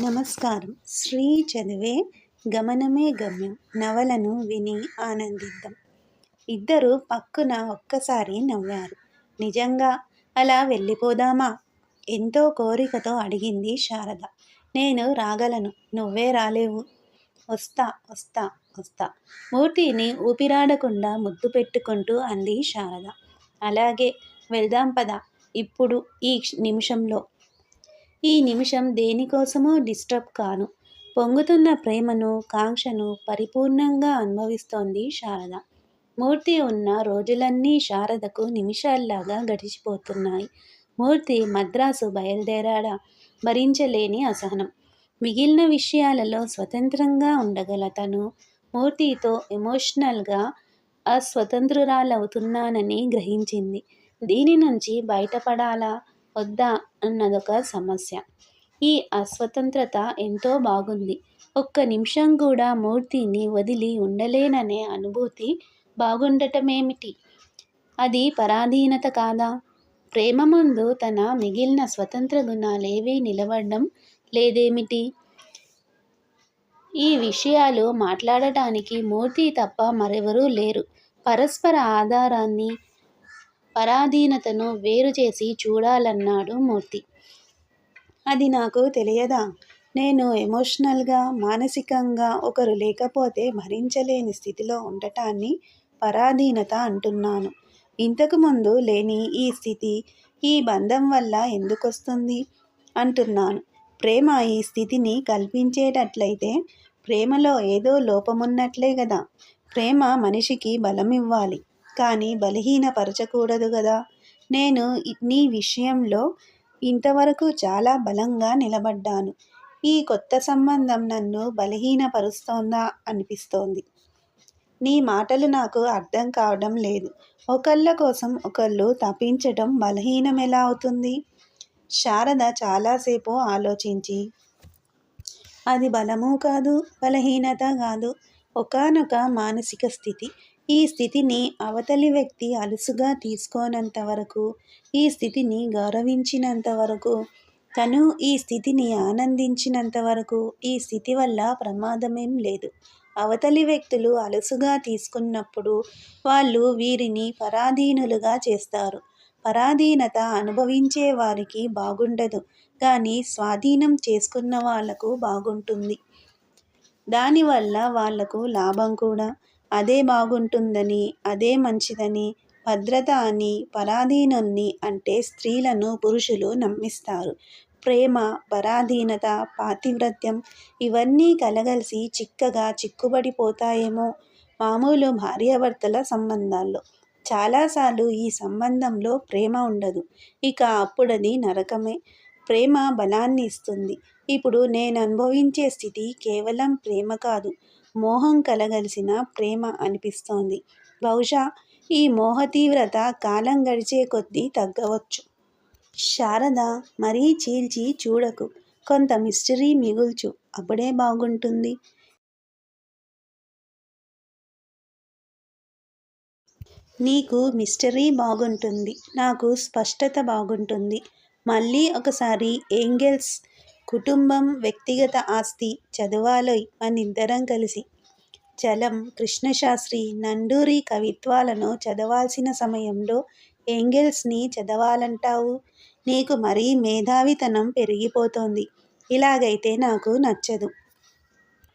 నమస్కారం. శ్రీ చదివే గమనమే గమ్యం. నవలను విని ఆనందిద్దాం. ఇద్దరు పక్కున ఒక్కసారి నవ్వారు. నిజంగా అలా వెళ్ళిపోదామా? ఎంతో కోరికతో అడిగింది శారద. నేను రాగలను. నువ్వే రాలేవు. వస్తా వస్తా వస్తా. మూర్తిని ఊపిరాడకుండా ముద్దు పెట్టుకుంటూ అంది శారద. అలాగే వెళ్దాం పద. ఇప్పుడు ఈ నిమిషంలో. ఈ నిమిషం దేనికోసమో డిస్టర్బ్ కాను. పొంగుతున్న ప్రేమను కాంక్షను పరిపూర్ణంగా అనుభవిస్తోంది శారద. మూర్తి ఉన్న రోజులన్నీ శారదకు నిమిషాల్లాగా గడిచిపోతున్నాయి. మూర్తి మద్రాసు బయలుదేరాడా? భరించలేని అసహనం. మిగిలిన విషయాలలో స్వతంత్రంగా ఉండగల తను మూర్తితో ఎమోషనల్గా అస్వతంత్రురాలవుతున్నానని గ్రహించింది. దీని నుంచి బయటపడాలా? వద్దా అన్నదొక సమస్య. ఈ అస్వతంత్రత ఎంతో బాగుంది. ఒక్క నిమిషం కూడా మూర్తిని వదిలి ఉండలేననే అనుభూతి బాగుండటమేమిటి? అది పరాధీనత కాదా? ప్రేమ ముందు తన మిగిలిన స్వతంత్ర గుణాలేవీ నిలబడడం లేదేమిటి? ఈ విషయాలు మాట్లాడటానికి మూర్తి తప్ప మరెవరూ లేరు. పరస్పర ఆధారాన్ని పరాధీనతను వేరు చేసి చూడాలన్నాడు మూర్తి. అది నాకు తెలియదా? నేను ఎమోషనల్గా మానసికంగా ఒకరు లేకపోతే భరించలేని స్థితిలో ఉండటాన్ని పరాధీనత అంటున్నాను. ఇంతకుముందు లేని ఈ స్థితి ఈ బంధం వల్ల ఎందుకొస్తుంది? అంటున్నాను. ప్రేమ ఈ స్థితిని కల్పించేటట్లయితే ప్రేమలో ఏదో లోపమున్నట్లే కదా ప్రేమ మనిషికి బలం ఇవ్వాలి కానీ బలహీనపరచకూడదు కదా నేను నీ విషయంలో ఇంతవరకు చాలా బలంగా నిలబడ్డాను. ఈ కొత్త సంబంధం నన్ను బలహీనపరుస్తోందా అనిపిస్తోంది. నీ మాటలు నాకు అర్థం కావడం లేదు. ఒకళ్ళ కోసం ఒకళ్ళు తప్పించటం బలహీనం ఎలా అవుతుంది? శారద చాలాసేపు ఆలోచించి అది బలము కాదు బలహీనత కాదు ఒకనొక మానసిక స్థితి ఈ స్థితిని అవతలి వ్యక్తి అలుసుగా తీసుకోనంత వరకు ఈ స్థితిని గౌరవించినంత వరకు తను ఈ స్థితిని ఆనందించినంత వరకు ఈ స్థితి వల్ల ప్రమాదమేం లేదు. అవతలి వ్యక్తులు అలుసుగా తీసుకున్నప్పుడు వాళ్ళు వీరిని పరాధీనులుగా చేస్తారు. పరాధీనత అనుభవించే వారికి బాగుండదు కానీ స్వాధీనం చేసుకున్న వాళ్ళకు బాగుంటుంది. దానివల్ల వాళ్ళకు లాభం కూడా అదే బాగుంటుందని అదే మంచిదని భద్రత అని పరాధీనుల్ని అంటే స్త్రీలను పురుషులు నమ్మిస్తారు. ప్రేమ పరాధీనత పాతివ్రత్యం ఇవన్నీ కలగలిసి చిక్కగా చిక్కుబడిపోతాయేమో మామూలు భార్యాభర్తల సంబంధాల్లో. చాలాసార్లు ఈ సంబంధంలో ప్రేమ ఉండదు. ఇక అప్పుడది నరకమే. ప్రేమ బలాన్ని ఇస్తుంది ఇప్పుడు నేను అనుభవించే స్థితి కేవలం ప్రేమ కాదు. మోహం కలగలిసిన ప్రేమ అనిపిస్తోంది. బహుశా ఈ మోహ తీవ్రత కాలం గడిచే కొద్దీ తగ్గవచ్చు. శారద మరీ చీల్చి చూడకు. కొంత మిస్టరీ మిగుల్చు. అప్పుడే బాగుంటుంది. నీకు మిస్టరీ బాగుంటుంది. నాకు స్పష్టత బాగుంటుంది. మళ్ళీ ఒకసారి ఏంగెల్స్ కుటుంబం వ్యక్తిగత ఆస్తి చదవాలోయ్ మనిద్దరం కలిసి చలం కృష్ణశాస్త్రి నండూరి కవిత్వాలను చదవాల్సిన సమయంలో ఏంగెల్స్ని చదవాలంటావు? నీకు మరీ మేధావితనం పెరిగిపోతోంది. ఇలాగైతే నాకు నచ్చదు.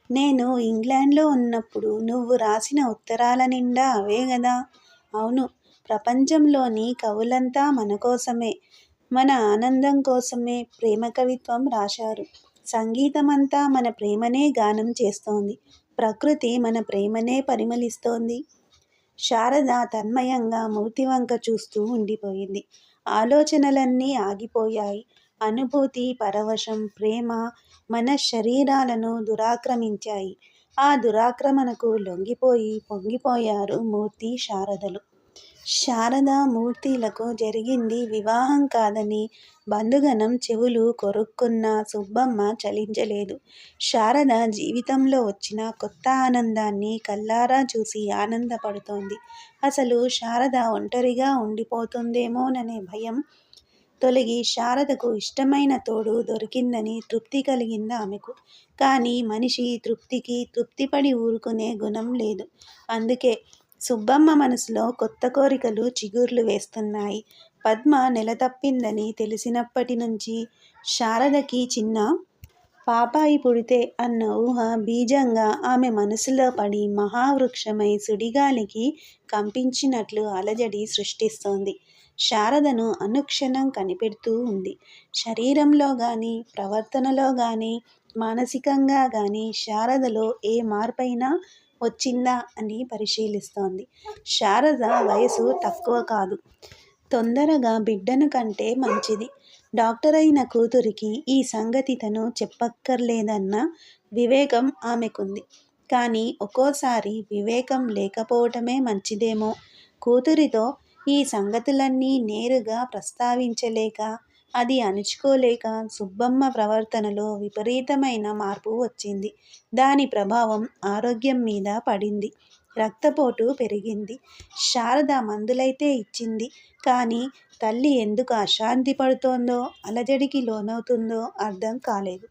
నేను ఇంగ్లాండ్లో ఉన్నప్పుడు నువ్వు రాసిన ఉత్తరాల నిండా అవే కదా అవును ప్రపంచంలోని కవులంతా మన కోసమే. మన ఆనందం కోసమే ప్రేమ కవిత్వం రాశారు. సంగీతం అంతా మన ప్రేమనే గానం చేస్తోంది. ప్రకృతి మన ప్రేమనే పరిమళిస్తోంది. శారద తన్మయంగా మూర్తి వంక చూస్తూ ఉండిపోయింది. ఆలోచనలన్నీ ఆగిపోయాయి. అనుభూతి పరవశం ప్రేమ మన శరీరాలను దురాక్రమించాయి. ఆ దురాక్రమణకు లొంగిపోయి పొంగిపోయారు మూర్తి శారదలు. శారద మూర్తిలకు జరిగింది వివాహం కాదని బంధుగణం చెవులు కొరుక్కున్న సుబ్బమ్మ చలించలేదు. శారద జీవితంలో వచ్చిన కొత్త ఆనందాన్ని కల్లారా చూసి ఆనందపడుతోంది. అసలు శారద ఒంటరిగా ఉండిపోతుందేమోననే భయం తొలగి శారదకు ఇష్టమైన తోడు దొరికిందని తృప్తి కలిగింది ఆమెకు. కానీ మనిషి తృప్తికి తృప్తిపడి ఊరుకునే గుణం లేదు. అందుకే సుబ్బమ్మ మనసులో కొత్త కోరికలు చిగుర్లు వేస్తున్నాయి. పద్మ నెల తప్పిందని తెలిసినప్పటి నుంచి శారదకి చిన్న పాపాయి పుడితే అన్న ఊహ బీజంగా ఆమె మనసులో పడి మహావృక్షమై సుడిగాలికి కంపించినట్లు అలజడి సృష్టిస్తోంది. శారదను అనుక్షణం కనిపెడుతూ ఉంది. శరీరంలో కానీ ప్రవర్తనలో కానీ మానసికంగా కానీ శారదలో ఏ మార్పైనా వచ్చిందా అని పరిశీలిస్తోంది. శారద వయసు తక్కువ కాదు. తొందరగా బిడ్డను కంటే మంచిది. డాక్టర్ అయిన కూతురికి ఈ సంగతి తను చెప్పక్కర్లేదన్న వివేకం ఆమెకుంది. కానీ ఒక్కోసారి వివేకం లేకపోవటమే మంచిదేమో. కూతురితో ఈ సంగతులన్నీ నేరుగా ప్రస్తావించలేక అది అణుచుకోలేక సుబ్బమ్మ ప్రవర్తనలో విపరీతమైన మార్పు వచ్చింది. దాని ప్రభావం ఆరోగ్యం మీద పడింది. రక్తపోటు పెరిగింది. శారద మందులైతే ఇచ్చింది. కానీ తల్లి ఎందుకు అశాంతి పడుతోందో అలజడికి లోనవుతుందో అర్థం కాలేదు.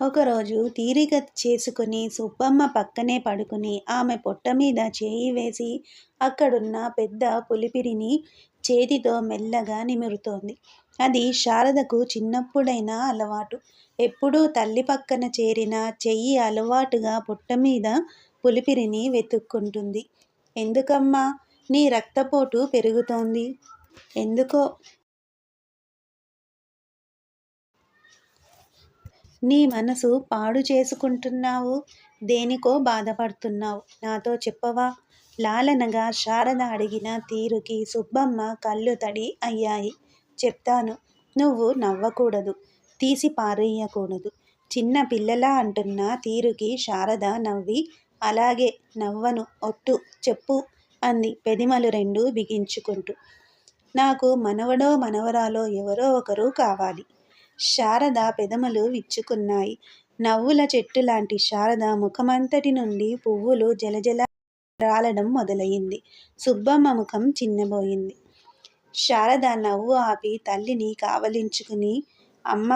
ఒకరోజు తీరిక చేసుకుని సుబ్బమ్మ పక్కనే పడుకుని ఆమె పొట్ట మీద చేయి వేసి అక్కడున్న పెద్ద పులిపిరిని చేతితో మెల్లగా నిమురుతోంది. అది శారదకు చిన్నప్పుడైనా అలవాటు. ఎప్పుడూ తల్లి పక్కన చేరిన చెయ్యి అలవాటుగా పుట్ట మీద పులిపిరిని వెతుక్కుంటుంది. ఎందుకమ్మా నీ రక్తపోటు పెరుగుతోంది. ఎందుకో? నీ మనసు పాడు చేసుకుంటున్నావు. దేనికో బాధపడుతున్నావు. నాతో చెప్పవా? లాలనగా శారద అడిగిన తీరుకి సుబ్బమ్మ కళ్ళు తడి అయ్యాయి. చెప్తాను. నువ్వు నవ్వకూడదు తీసి పారేయకూడదు. చిన్న పిల్లలా అంటున్న తీరుకి శారద నవ్వి అలాగే నవ్వను ఒట్టు చెప్పు అంది పెదిమలు రెండు బిగించుకుంటూ. నాకు మనవడో మనవరాలో ఎవరో ఒకరు కావాలి. శారద పెదములు విచ్చుకున్నాయి. నవ్వుల చెట్టు లాంటి శారద ముఖమంతటి నుండి పువ్వులు జలజల రాలడం మొదలయ్యింది సుబ్బమ్మ ముఖం చిన్నబోయింది. శారద నవ్వు ఆపి తల్లిని కావలించుకుని అమ్మ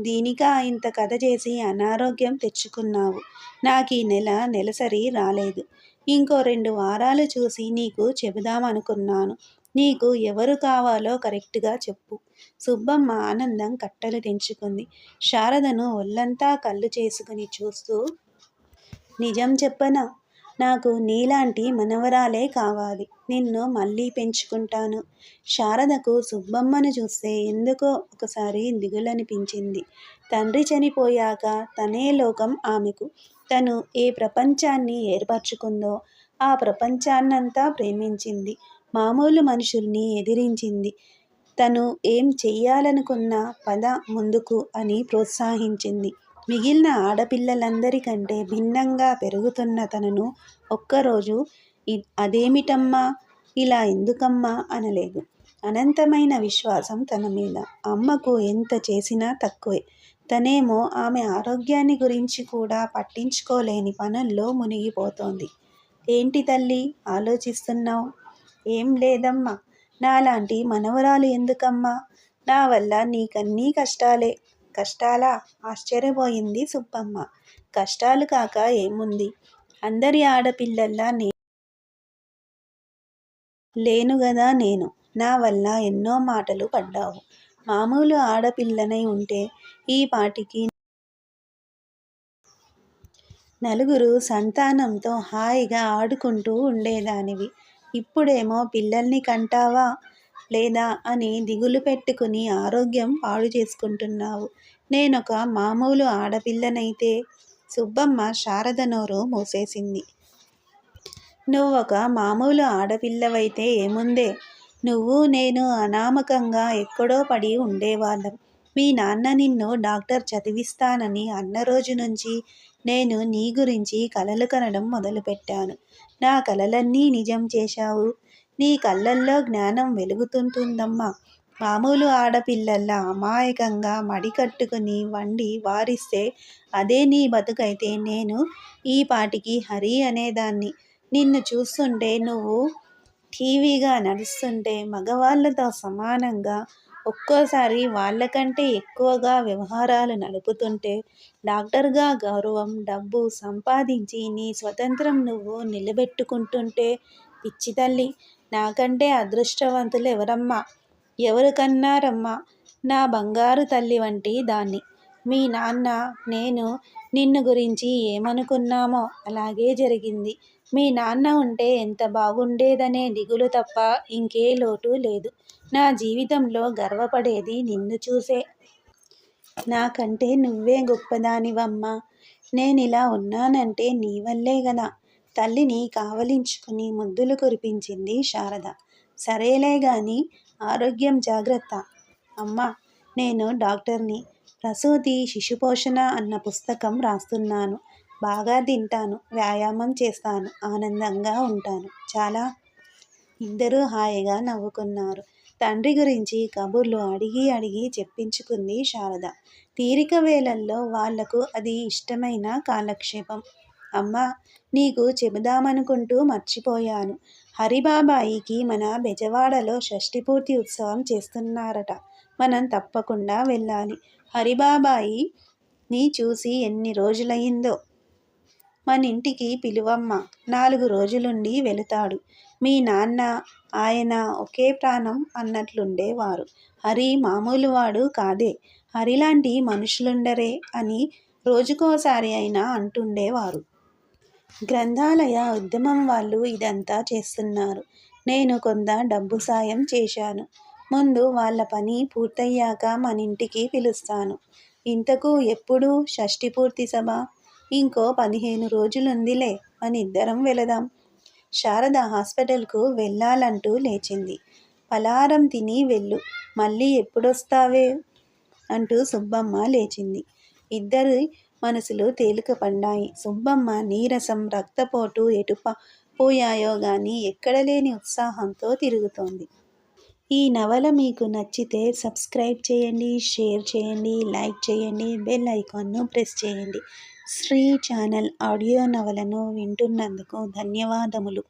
దీనికా ఇంత కథ చేసి అనారోగ్యం తెచ్చుకున్నావు? నాకు ఈ నెల నెలసరి రాలేదు. ఇంకో రెండు వారాలు చూసి నీకు చెబుదామనుకున్నాను. నీకు ఎవరు కావాలో కరెక్ట్గా చెప్పు సుబ్బమ్మ ఆనందం కట్టలు తెంచుకుంది. శారదను ఒళ్ళంతా కళ్ళు చేసుకుని చూస్తూ నిజం చెప్పనా? నాకు నీలాంటి మనవరాలే కావాలి. నిన్ను మళ్ళీ పెంచుకుంటాను. శారదకు సుబ్బమ్మను చూస్తే ఎందుకో ఒకసారి దిగులనిపించింది. తండ్రి చనిపోయాక తనే లోకం ఆమెకు. తను ఏ ప్రపంచాన్ని ఏర్పరచుకుందో ఆ ప్రపంచాన్నంతా ప్రేమించింది. మామూలు మనుషుల్ని ఎదిరించింది. తను ఏం చెయ్యాలనుకున్నా పద ముందుకు అని ప్రోత్సహించింది. మిగిలిన ఆడపిల్లలందరికంటే భిన్నంగా పెరుగుతున్న తనను ఒక్కరోజు అదేమిటమ్మా? ఇలా ఎందుకమ్మా? అనలేదు. అనంతమైన విశ్వాసం తన మీద. అమ్మకు ఎంత చేసినా తక్కువే. తనేమో ఆమె ఆరోగ్యాన్ని గురించి కూడా పట్టించుకోలేని పనుల్లో మునిగిపోతోంది. ఏంటి తల్లి? ఆలోచిస్తున్నావు? ఏం లేదమ్మా. నాలాంటి మనవరాలు ఎందుకమ్మా? నా వల్ల నీకన్నీ కష్టాలే. కష్టాలా ఆశ్చర్యపోయింది సుబ్బమ్మ. కష్టాలు కాక ఏముంది? అందరి ఆడపిల్లల్లా నే లేను గదా నేను. నా వల్ల ఎన్నో మాటలు పడ్డావు. మామూలు ఆడపిల్లనై ఉంటే ఈ పాటికి నలుగురు సంతానంతో హాయిగా ఆడుకుంటూ ఉండేదానివి. ఇప్పుడేమో పిల్లల్ని కంటావా? లేదా అని దిగులు పెట్టుకుని ఆరోగ్యం పాడు చేసుకుంటున్నావు. నేనొక మామూలు ఆడపిల్లనైతే సుబ్బమ్మ శారద నోరు మూసేసింది. నువ్వొక మామూలు ఆడపిల్లవైతే ఏముందే? నువ్వు నేను అనామకంగా ఎక్కడో పడి ఉండేవాళ్ళం. మీ నాన్న నిన్ను డాక్టర్ చదివిస్తానని అన్న రోజు నుంచి నేను నీ గురించి కలలు కనడం మొదలుపెట్టాను. నా కలలన్నీ నిజం చేశావు. నీ కళ్ళల్లో జ్ఞానం వెలుగుతుంటుందమ్మా. మామూలు ఆడపిల్లల్లా అమాయకంగా మడికట్టుకుని వండి వారిస్తే అదే నీ బతుకైతే నేను ఈ పాటికి హరి అనేదాన్ని. నిన్ను చూస్తుంటే నువ్వు టీవీగా నడుస్తుంటే మగవాళ్ళతో సమానంగా ఒక్కోసారి వాళ్ళకంటే ఎక్కువగా వ్యవహారాలు నడుపుతుంటే డాక్టర్గా గౌరవం డబ్బు సంపాదించి నీ స్వతంత్రం నువ్వు నిలబెట్టుకుంటుంటే పిచ్చి తల్లి నాకంటే అదృష్టవంతులు ఎవరమ్మా? ఎవరు కన్నారమ్మా నా బంగారు తల్లి వంటి దాన్ని. మీ నాన్న నేను నిన్ను గురించి ఏమనుకున్నామో అలాగే జరిగింది. మీ నాన్న ఉంటే ఎంత బాగుండేదనే దిగులు తప్ప ఇంకే లోటు లేదు. నా జీవితంలో గర్వపడేది నిన్ను చూసే. నాకంటే నువ్వే గొప్పదానివమ్మా. ఇలా ఉన్నానంటే నీ వల్లే కదా తల్లిని కావలించుకుని ముద్దులు కురిపించింది శారద. సరేలే గాని ఆరోగ్యం జాగ్రత్త. అమ్మా నేను డాక్టర్ని. ప్రసూతి శిశుపోషణ అన్న పుస్తకం రాస్తున్నాను. బాగా తింటాను. వ్యాయామం చేస్తాను. ఆనందంగా ఉంటాను. చాలా? ఇద్దరూ హాయిగా నవ్వుకున్నారు. తండ్రి గురించి కబుర్లు అడిగి అడిగి చెప్పించుకుంది శారద. తీరిక వేళల్లో వాళ్ళకు అది ఇష్టమైన కాలక్షేపం. అమ్మా నీకు చెబుదామనుకుంటూ మర్చిపోయాను. హరిబాబాయికి మన బెజవాడలో షష్ఠిపూర్తి ఉత్సవం చేస్తున్నారట. మనం తప్పకుండా వెళ్ళాలి. హరిబాబాయి నీ చూసి ఎన్ని రోజులయ్యిందో? మన ఇంటికి పిలువమ్మ. నాలుగు రోజులుండి వెళుతాడు. మీ నాన్న ఆయన ఒకే ప్రాణం అన్నట్లుండేవారు. హరి మామూలువాడు కాదే. హరిలాంటి మనుషులుండరే అని రోజుకోసారి అయినా అంటుండేవారు. గ్రంథాలయ ఉద్యమం వాళ్ళు ఇదంతా చేస్తున్నారు. నేను కొంత డబ్బు సాయం చేశాను. ముందు వాళ్ళ పని పూర్తయ్యాక మన ఇంటికి పిలుస్తాను. ఇంతకు ఎప్పుడు షష్ఠి పూర్తి సభ? ఇంకో పదిహేను రోజులుందిలే మనిద్దరం వెళదాం. శారద హాస్పిటల్కు వెళ్ళాలంటూ లేచింది. పలారం తిని వెళ్ళు. మళ్ళీ ఎప్పుడొస్తావే? అంటూ సుబ్బమ్మ లేచింది. ఇద్దరు మనసులు తేలిక పడ్డాయి. సుబ్బమ్మ నీరసం రక్తపోటు ఎటు పోయాయో గాని ఎక్కడలేని ఉత్సాహంతో తిరుగుతోంది. ఈ నవల మీకు నచ్చితే సబ్స్క్రైబ్ చేయండి షేర్ చేయండి లైక్ చేయండి బెల్ ఐకాన్ను ప్రెస్ చేయండి. శ్రీ ఛానల్ ఆడియో నవలను వింటున్నందుకు ధన్యవాదములు.